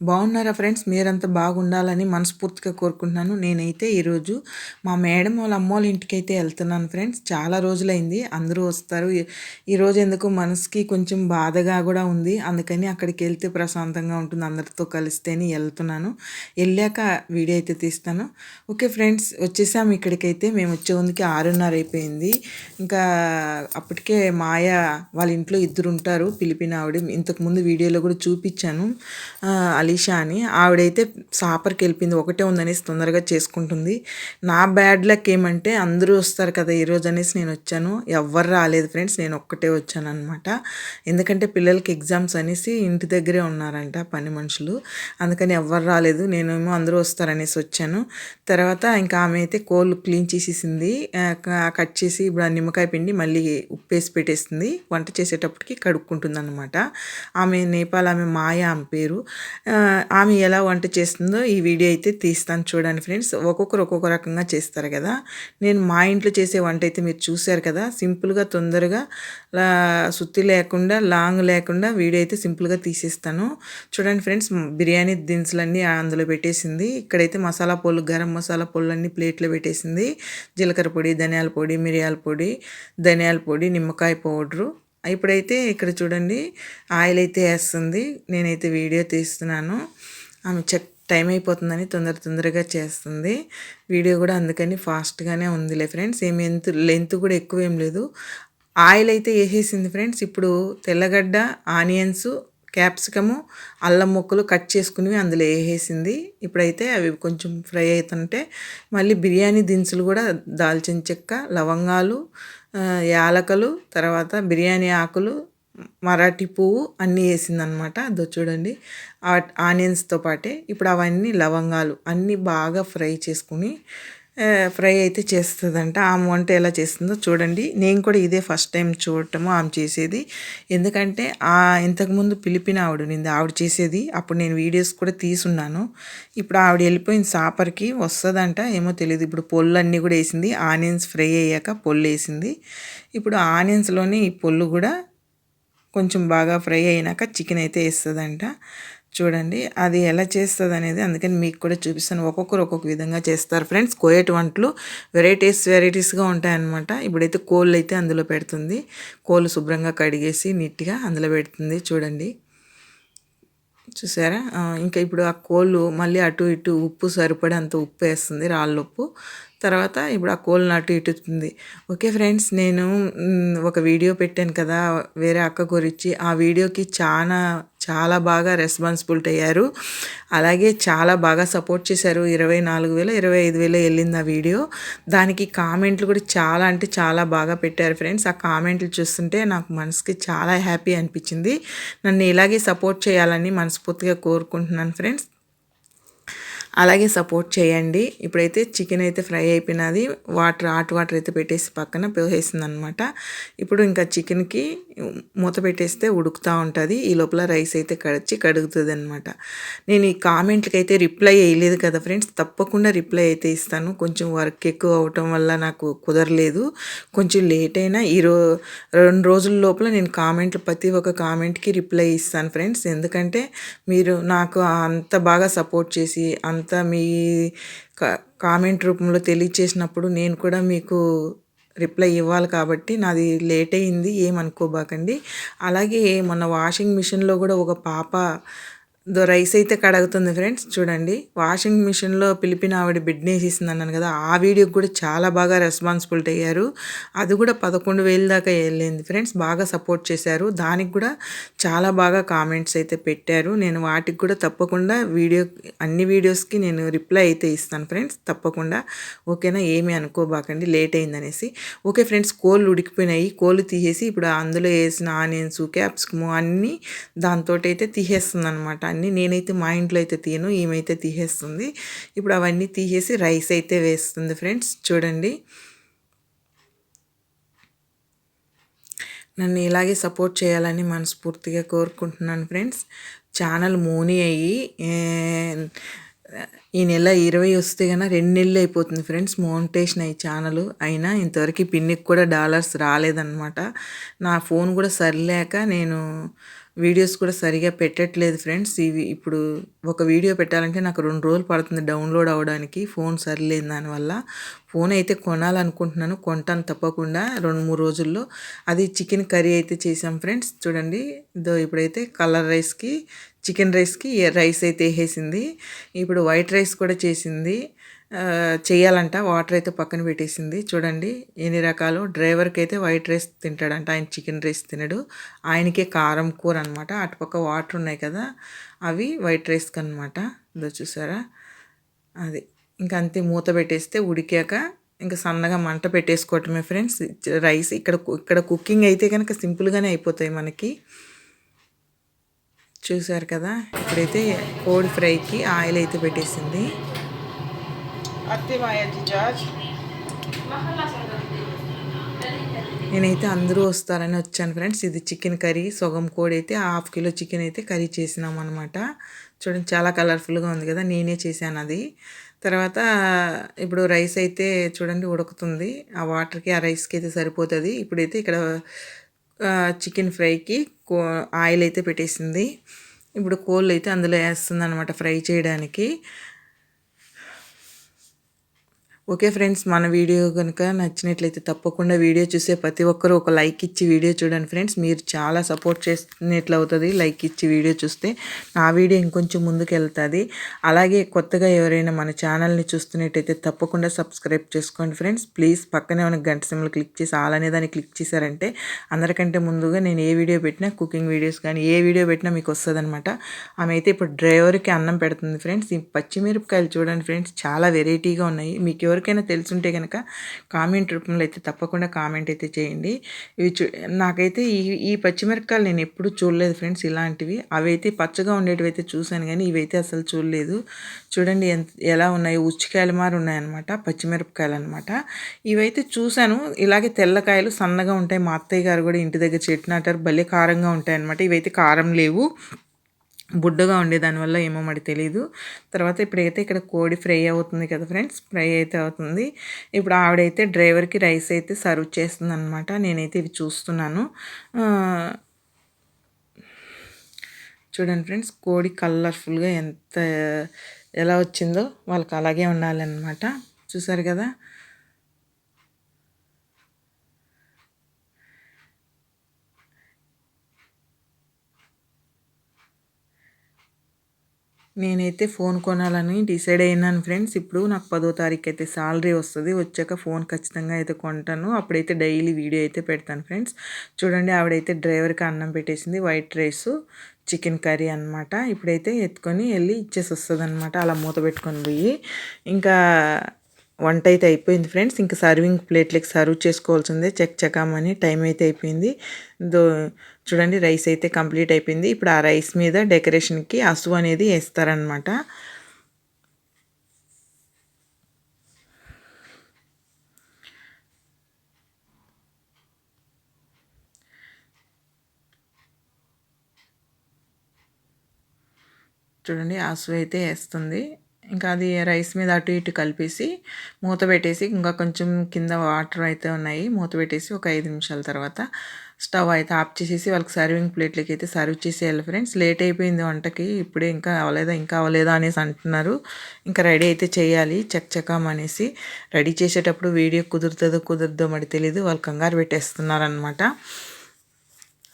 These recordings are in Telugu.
బాగున్నారా ఫ్రెండ్స్? మీరంతా బాగుండాలని మనస్ఫూర్తిగా కోరుకుంటున్నాను. నేనైతే ఈరోజు మా మేడం వాళ్ళ అమ్మ వాళ్ళ ఇంటికి అయితే వెళ్తున్నాను ఫ్రెండ్స్. చాలా రోజులైంది. అందరూ వస్తారు. ఈరోజు ఎందుకు మనసుకి కొంచెం బాధగా కూడా ఉంది. అందుకని అక్కడికి వెళ్తే ప్రశాంతంగా ఉంటుంది. అందరితో కలిస్తేనే వెళ్తున్నాను. వెళ్ళాక వీడియో అయితే తీస్తాను. ఓకే ఫ్రెండ్స్ వచ్చేసాము ఇక్కడికైతే. మేము వచ్చే ముందుకి ఆరున్నర అయిపోయింది. ఇంకా అప్పటికే మాయ వాళ్ళ ఇంట్లో ఇద్దరు ఉంటారు. పిలిపిన ఆవిడ. ఇంతకుముందు వీడియోలో కూడా చూపించాను. అలీషా అని. ఆవిడైతే సాపర్కి వెళ్ళిపోయింది. ఒకటే ఉందనేసి తొందరగా చేసుకుంటుంది. నా బ్యాడ్ లక్ ఏమంటే అందరూ వస్తారు కదా ఈరోజు అనేసి నేను వచ్చాను. ఎవ్వరు రాలేదు ఫ్రెండ్స్. నేను ఒక్కటే వచ్చాను అనమాట ఎందుకంటే పిల్లలకి ఎగ్జామ్స్ అనేసి ఇంటి దగ్గరే ఉన్నారంట పని మనుషులు. అందుకని ఎవ్వరు రాలేదు. నేనేమో అందరూ వస్తారనేసి వచ్చాను. తర్వాత ఇంకా ఆమె అయితే కోళ్ళు క్లీన్ చేసేసింది. కట్ చేసి ఇప్పుడు ఆ నిమ్మకాయ పిండి మళ్ళీ ఉప్పేసి పెట్టేసింది. వంట చేసేటప్పటికి కడుక్కుంటుంది అనమాట ఆమె నేపాల్ ఆమె మాయ ఆమె పేరు. ఆమె ఎలా వంట చేస్తుందో ఈ వీడియో అయితే తీస్తాను చూడండి ఫ్రెండ్స్. ఒక్కొక్కరు ఒక్కొక్క రకంగా చేస్తారు కదా. నేను మా ఇంట్లో చేసే వంట అయితే మీరు చూశారు కదా. సింపుల్గా తొందరగా సుత్తి లేకుండా లాంగ్ లేకుండా వీడియో అయితే సింపుల్గా తీసేస్తాను. చూడండి ఫ్రెండ్స్ బిర్యానీ దినుసులన్నీ అందులో పెట్టేసింది. ఇక్కడైతే మసాలా పొలు గరం మసాలా పొళ్ళు అన్నీ ప్లేట్లో పెట్టేసింది. జీలకర్ర పొడి ధనియాల పొడి మిరియాల పొడి ధనియాల పొడి నిమ్మకాయ పౌడరు. ఇప్పుడైతే ఇక్కడ చూడండి ఆయిల్ అయితే వేస్తుంది. నేనైతే వీడియో తీస్తున్నాను. ఆమె చెక్ టైం అయిపోతుందని తొందర తొందరగా చేస్తుంది. వీడియో కూడా అందుకని ఫాస్ట్గానే ఉందిలే ఫ్రెండ్స్. ఏమి ఎంత లెంత్ కూడా ఎక్కువ ఏం లేదు. ఆయిల్ అయితే వేసేసింది ఫ్రెండ్స్. ఇప్పుడు తెల్లగడ్డ ఆనియన్స్ క్యాప్సికము అల్లం ముక్కలు కట్ చేసుకుని అందులో వేసేసింది. ఇప్పుడైతే అవి కొంచెం ఫ్రై అవుతుంటే మళ్ళీ బిర్యానీ దినుసులు కూడా దాల్చిన చెక్క లవంగాలు యాలకలు తర్వాత బిర్యానీ ఆకులు మరాఠీ పువ్వు అన్నీ వేసిందనమాట. అదో చూడండి. ఆనియన్స్తో పాటే ఇప్పుడు అవన్నీ లవంగాలు అన్నీ బాగా ఫ్రై చేసుకుని ఫ్రై అయితే చేస్తుందంట. ఆమె వంట ఎలా చేస్తుందో చూడండి. నేను కూడా ఇదే ఫస్ట్ టైం చూడటము ఆమె చేసేది. ఎందుకంటే ఆ ఇంతకుముందు పిలిపిన ఆవిడ నింది ఆవిడ చేసేది. అప్పుడు నేను వీడియోస్ కూడా తీసున్నాను. ఇప్పుడు ఆవిడ వెళ్ళిపోయింది సాపర్కి. వస్తుందంట. ఏమో తెలియదు ఇప్పుడు పొల్లు అన్నీ కూడా వేసింది. ఆనియన్స్ ఫ్రై అయ్యాక పొల్లు వేసింది. ఇప్పుడు ఆనియన్స్లోనే ఈ పొల్లు కూడా కొంచెం బాగా ఫ్రై అయినాక చికెన్ అయితే వేస్తుందంట. చూడండి అది ఎలా చేస్తుంది అనేది అందుకని మీకు కూడా చూపిస్తాను. ఒక్కొక్కరు ఒక్కొక్క విధంగా చేస్తారు ఫ్రెండ్స్. కోయట్ వంటలు వెరైటీస్ వెరైటీస్గా ఉంటాయన్నమాట. ఇప్పుడైతే కోళ్ళు అయితే అందులో పెడుతుంది. కోళ్ళు శుభ్రంగా కడిగేసి నీట్గా అందులో పెడుతుంది. చూడండి. చూసారా? ఇంకా ఇప్పుడు ఆ కోళ్ళు మళ్ళీ అటు ఇటు ఉప్పు సరిపడే అంత ఉప్పు వేస్తుంది రాళ్ళుప్పు తర్వాత ఇప్పుడు ఆ కోళ్ళను అటు ఇటుతుంది ఓకే ఫ్రెండ్స్ నేను ఒక వీడియో పెట్టాను కదా వేరే అక్క గురించి ఆ వీడియోకి చాలా చాలా బాగా రెస్పాన్సిబిలిటీ అయ్యారు అలాగే చాలా బాగా సపోర్ట్ చేశారు. ఇరవై నాలుగు వేల ఇరవై ఐదు వేల వెళ్ళింది ఆ వీడియో. దానికి కామెంట్లు కూడా చాలా అంటే చాలా బాగా పెట్టారు ఫ్రెండ్స్. ఆ కామెంట్లు చూస్తుంటే నాకు మనసుకి చాలా హ్యాపీ అనిపించింది. నన్ను ఇలాగే సపోర్ట్ చేయాలని మనస్ఫూర్తిగా కోరుకుంటున్నాను ఫ్రెండ్స్. అలాగే సపోర్ట్ చేయండి. ఇప్పుడైతే చికెన్ అయితే ఫ్రై అయిపోయినది. వాటర్ హాట్ వాటర్ అయితే పెట్టేసి పక్కన పోసేసింది అనమాట ఇప్పుడు ఇంకా చికెన్కి మూత పెట్టేస్తే ఉడుకుతూ ఉంటుంది. ఈ లోపల రైస్ అయితే కడిచి కడుగుతుంది అనమాట నేను ఈ కామెంట్కి అయితే రిప్లై వేయలేదు కదా ఫ్రెండ్స్ తప్పకుండా రిప్లై అయితే ఇస్తాను. కొంచెం వర్క్ ఎక్కువ అవటం వల్ల నాకు కుదరలేదు. కొంచెం లేట్ అయినా ఈరో రెండు రోజుల లోపల నేను కామెంట్లు ప్రతి ఒక్క కామెంట్కి రిప్లై ఇస్తాను ఫ్రెండ్స్ ఎందుకంటే మీరు నాకు అంత బాగా సపోర్ట్ చేసి అంత అంతా మీ కామెంట్ రూపంలో తెలియచేసినప్పుడు నేను కూడా మీకు రిప్లై ఇవ్వాలి కాబట్టి నాది లేట్ అయింది ఏమనుకోబాకండి అలాగే మొన్న వాషింగ్ మిషన్లో కూడా ఒక పాప దో రైస్ అయితే కడుగుతుంది ఫ్రెండ్స్. చూడండి వాషింగ్ మిషన్లో పిలిపిన ఆవిడ బిడ్ వేసేసింది అన్నాను కదా ఆ వీడియోకి కూడా చాలా బాగా రెస్పాన్సిబిలిటీ అయ్యారు. అది కూడా పదకొండు వేలు దాకా వెళ్ళింది ఫ్రెండ్స్ బాగా సపోర్ట్ చేశారు. దానికి కూడా చాలా బాగా కామెంట్స్ అయితే పెట్టారు. నేను వాటికి కూడా తప్పకుండా వీడియో అన్ని వీడియోస్కి నేను రిప్లై అయితే ఇస్తాను ఫ్రెండ్స్ తప్పకుండా. ఓకేనా? ఏమీ అనుకోబాకండి లేట్ అయిందనేసి. ఓకే ఫ్రెండ్స్ కోళ్ళు ఉడికిపోయినాయి. కోళ్ళు తీసేసి ఇప్పుడు అందులో వేసిన ఆనియన్స్ క్యాప్సికము అన్నీ దాంతో అయితే తీసేస్తుంది అనమాట అన్నీ నేనైతే మా ఇంట్లో అయితే తీయను ఈమెయితే తీసేస్తుంది. ఇప్పుడు అవన్నీ తీసేసి రైస్ అయితే వేస్తుంది ఫ్రెండ్స్ చూడండి. నన్ను ఇలాగే సపోర్ట్ చేయాలని మనస్ఫూర్తిగా కోరుకుంటున్నాను ఫ్రెండ్స్. ఛానల్ మోని అయ్యి ఈ నెల ఇరవై వస్తే కన్నా రెండు నెలలు అయిపోతుంది ఫ్రెండ్స్ మోనిటేషన్ అయ్యి ఛానల్. అయినా ఇంతవరకు పిన్నికి కూడా డాలర్స్ రాలేదన్నమాట. నా ఫోన్ కూడా సరిలేక నేను వీడియోస్ కూడా సరిగా పెట్టట్లేదు ఫ్రెండ్స్. ఇవి ఇప్పుడు ఒక వీడియో పెట్టాలంటే నాకు రెండు రోజులు పడుతుంది డౌన్లోడ్ అవ్వడానికి. ఫోన్ సరిలేని దానివల్ల. ఫోన్ అయితే కొనాలనుకుంటున్నాను. కొంటాను తప్పకుండా రెండు మూడు రోజుల్లో. అది చికెన్ కర్రీ అయితే చేసాం ఫ్రెండ్స్. చూడండి. ఇదో ఇప్పుడైతే కలర్ రైస్కి చికెన్ రైస్కి రైస్ అయితే వేసేసింది ఇప్పుడు వైట్ రైస్ కూడా చేసింది. చేయాలంట. వాటర్ అయితే పక్కన పెట్టేసింది. చూడండి ఎన్ని రకాలు. డ్రైవర్కి అయితే వైట్ రైస్ తింటాడంట. ఆయన చికెన్ రైస్ తినడు. ఆయనకే కారం కూర అనమాట అటుపక్క వాటర్ ఉన్నాయి కదా అవి వైట్ రైస్కి అనమాట ఇదో చూసారా? అది. ఇంకా అంతే మూత పెట్టేస్తే ఉడికాక ఇంకా సన్నగా మంట పెట్టేసుకోవటమే ఫ్రెండ్స్. రైస్ ఇక్కడ ఇక్కడ కుకింగ్ అయితే కనుక సింపుల్గానే అయిపోతాయి మనకి. చూసారు కదా? ఇప్పుడైతే కోడి ఫ్రైకి ఆయిల్ అయితే పెట్టేసింది. నేనైతే అందరూ వస్తారని వచ్చాను ఫ్రెండ్స్. ఇది చికెన్ కర్రీ. సొగం కోడి అయితే హాఫ్ కిలో చికెన్ అయితే కర్రీ చేసినాం అనమాట చూడండి చాలా కలర్ఫుల్గా ఉంది కదా? నేనే చేశాను అది. తర్వాత ఇప్పుడు రైస్ అయితే చూడండి ఉడుకుతుంది. ఆ వాటర్కి ఆ రైస్కి అయితే సరిపోతుంది. ఇప్పుడైతే ఇక్కడ చికెన్ ఫ్రైకి కో ఆయిల్ అయితే పెట్టేసింది. ఇప్పుడు కోళ్ళు అయితే అందులో వేస్తుంది అనమాట ఫ్రై చేయడానికి. ఓకే ఫ్రెండ్స్ మన వీడియో కనుక నచ్చినట్లయితే తప్పకుండా వీడియో చూసే ప్రతి ఒక్కరూ ఒక లైక్ ఇచ్చి వీడియో చూడండి ఫ్రెండ్స్. మీరు చాలా సపోర్ట్ చేసినట్లు అవుతుంది లైక్ ఇచ్చి వీడియో చూస్తే నా వీడియో ఇంకొంచెం ముందుకు వెళ్తుంది. అలాగే కొత్తగా ఎవరైనా మన ఛానల్ని చూస్తున్నట్టయితే తప్పకుండా సబ్స్క్రైబ్ చేసుకోండి ఫ్రెండ్స్. ప్లీజ్ పక్కనే ఉన్న గంట సిమ్లు క్లిక్ చేసి అలానే దాన్ని క్లిక్ చేశారంటే అందరికంటే ముందుగా నేను ఏ వీడియో పెట్టినా కుకింగ్ వీడియోస్ కానీ ఏ వీడియో పెట్టినా మీకు వస్తుంది అనమాట ఆమె అయితే ఇప్పుడు డ్రైవర్కి అన్నం పెడుతుంది ఫ్రెండ్స్. ఈ పచ్చిమిరపకాయలు చూడండి ఫ్రెండ్స్ చాలా వెరైటీగా ఉన్నాయి. మీకు ఎవరు ఎవరికైనా తెలుసుంటే కనుక కామెంట్ రూపంలో అయితే తప్పకుండా కామెంట్ అయితే చేయండి. ఇవి చూ నాకైతే ఈ ఈ పచ్చిమిరపకాయలు నేను ఎప్పుడు చూడలేదు ఫ్రెండ్స్ ఇలాంటివి. అవి అయితే పచ్చగా ఉండేటివి అయితే చూశాను కానీ ఇవైతే అసలు చూడలేదు. చూడండి ఎంత ఎలా ఉన్నాయి. ఉచ్చికాయలు మారి ఉన్నాయన్నమాట పచ్చిమిరపకాయలు అనమాట ఇవైతే చూశాను. ఇలాగే తెల్లకాయలు సన్నగా ఉంటాయి. మా అత్తయ్య గారు కూడా ఇంటి దగ్గర చెట్టు నాటారు. భలే కారంగా ఉంటాయి అనమాట ఇవైతే కారం లేవు. బుడ్డగా ఉండే దానివల్ల ఏమో మరి తెలియదు తర్వాత ఇప్పుడైతే ఇక్కడ కోడి ఫ్రై అవుతుంది కదా ఫ్రెండ్స్ ఫ్రై అయితే అవుతుంది. ఇప్పుడు ఆవిడైతే డ్రైవర్కి రైస్ అయితే సర్వ్ చేస్తుంది అనమాట నేనైతే ఇవి చూస్తున్నాను. చూడండి ఫ్రెండ్స్ కోడి కలర్ఫుల్గా ఎంత ఎలా వచ్చిందో వాళ్ళకి అలాగే ఉండాలన్నమాట. చూసారు కదా? నేనైతే ఫోన్ కొనాలని డిసైడ్ అయినాను ఫ్రెండ్స్. ఇప్పుడు నాకు పదో తారీఖు అయితే సాలరీ వస్తుంది. వచ్చాక ఫోన్ ఖచ్చితంగా అయితే కొంటాను. అప్పుడైతే డైలీ వీడియో అయితే పెడతాను ఫ్రెండ్స్. చూడండి ఆవిడైతే డ్రైవర్కి అన్నం పెట్టేసింది. వైట్ రైస్ చికెన్ కర్రీ అనమాట ఇప్పుడైతే ఎత్తుకొని వెళ్ళి ఇచ్చేసి వస్తుంది అనమాట అలా మూత పెట్టుకొని పోయి. ఇంకా వంట అయితే అయిపోయింది ఫ్రెండ్స్. ఇంకా సర్వింగ్ ప్లేట్లకి సర్వ్ చేసుకోవాల్సిందే. చెక్ చెకామని టైం అయితే అయిపోయింది. దో చూడండి రైస్ అయితే కంప్లీట్ అయిపోయింది. ఇప్పుడు ఆ రైస్ మీద డెకరేషన్కి అసు అనేది వేస్తారనమాట చూడండి అసు అయితే వేస్తుంది. ఇంకా అది రైస్ మీద అటు ఇటు కలిపేసి మూత పెట్టేసి ఇంకా కొంచెం కింద వాటర్ అయితే ఉన్నాయి. మూత పెట్టేసి ఒక ఐదు నిమిషాల తర్వాత స్టవ్ అయితే ఆఫ్ చేసేసి వాళ్ళకి సర్వింగ్ ప్లేట్లకి అయితే సర్వ్ చేసేయాలి ఫ్రెండ్స్. లేట్ అయిపోయింది వంటకి. ఇప్పుడే ఇంకా అవ్వలేదా ఇంకా అవ్వలేదా అనేసి అంటున్నారు. ఇంకా రెడీ అయితే చేయాలి. చక్కచకం అనేసి రెడీ చేసేటప్పుడు వీడియో కుదురుతుందో కుదురుదో మరి తెలియదు వాళ్ళు కంగారు పెట్టేస్తున్నారనమాట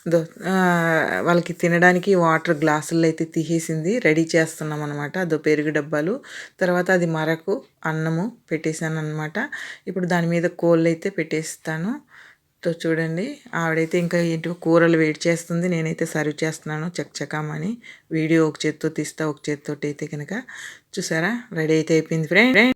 దో వాళ్ళకి తినడానికి వాటర్ గ్లాసుల్లో అయితే తీసేసింది రెడీ చేస్తున్నాం అనమాట అదో పెరుగు డబ్బాలు తర్వాత అది మరకు అన్నము పెట్టేశాను అనమాట ఇప్పుడు దాని మీద కోళ్ళు అయితే పెట్టేస్తాను. తో చూడండి ఆవిడైతే ఇంకా ఏంటో కూరలు వేడి చేస్తుంది నేనైతే సర్వ్ చేస్తున్నాను చకచకామని వీడియో ఒక చేత్తో తీస్తా ఒక చేత్తోటి అయితే కనుక చూసారా? రెడీ అయితే అయిపోయింది ఫ్రెండ్.